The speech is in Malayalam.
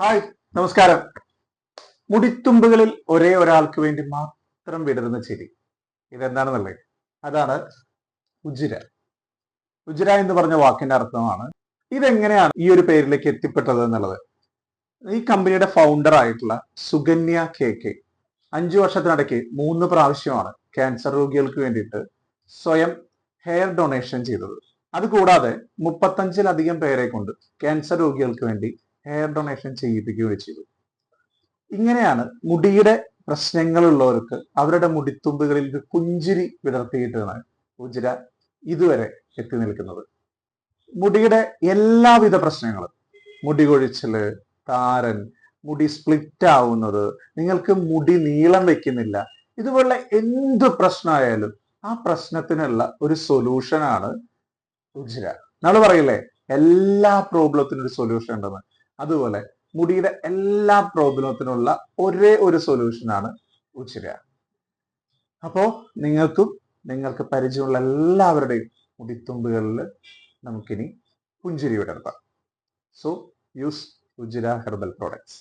ഹായ് നമസ്കാരം. മുടിത്തുമ്പുകളിൽ ഒരേ ഒരാൾക്ക് വേണ്ടി മാത്രം വിടരുന്ന ചെടി ഇതെന്താണെന്നുള്ളത് അതാണ് ഉജിര ഉജിര എന്ന് പറഞ്ഞ വാക്കിന്റെ അർത്ഥമാണ്. ഇതെങ്ങനെയാണ് ഈ ഒരു പേരിലേക്ക് എത്തിപ്പെട്ടത് എന്നുള്ളത്? ഈ കമ്പനിയുടെ ഫൗണ്ടർ ആയിട്ടുള്ള സുകന്യ കെ കെ അഞ്ചു വർഷത്തിനിടയ്ക്ക് മൂന്ന് പ്രാവശ്യമാണ് ക്യാൻസർ രോഗികൾക്ക് വേണ്ടിയിട്ട് സ്വയം ഹെയർ ഡൊണേഷൻ ചെയ്തത്. അതുകൂടാതെ മുപ്പത്തഞ്ചിലധികം പേരെ കൊണ്ട് ക്യാൻസർ രോഗികൾക്ക് വേണ്ടി ഹെയർ ഡൊണേഷൻ ചെയ്യിപ്പിക്കുകയും ചെയ്തു. ഇങ്ങനെയാണ് മുടിയുടെ പ്രശ്നങ്ങളുള്ളവർക്ക് അവരുടെ മുടിത്തുമ്പുകളിൽ പുഞ്ചിരി വിടർത്തിയിട്ടാണ് ഉജിര ഇതുവരെ എത്തി നിൽക്കുന്നത്. മുടിയുടെ എല്ലാവിധ പ്രശ്നങ്ങളും മുടി കൊഴിച്ചിൽ താരൻ മുടി സ്പ്ലിറ്റ് ആവുന്നത് നിങ്ങൾക്ക് മുടി നീളം വെക്കുന്നില്ല ഇതുപോലുള്ള എന്ത് പ്രശ്നമായാലും ആ പ്രശ്നത്തിനുള്ള ഒരു സൊല്യൂഷനാണ് ഉജിര നമ്മൾ പറയില്ലേ എല്ലാ പ്രോബ്ലത്തിനും ഒരു സൊല്യൂഷൻ ഉണ്ടെന്ന്. അതുപോലെ മുടിയുടെ എല്ലാ പ്രോബ്ലത്തിനുള്ള ഒരേ ഒരു സൊല്യൂഷനാണ് ഉച്ചിര അപ്പോ നിങ്ങൾക്കും നിങ്ങൾക്ക് പരിചയമുള്ള എല്ലാവരുടെയും മുടിത്തുമ്പുകളിൽ നമുക്കിനി പുഞ്ചിരി വിടർത്താം. So use Ujira herbal products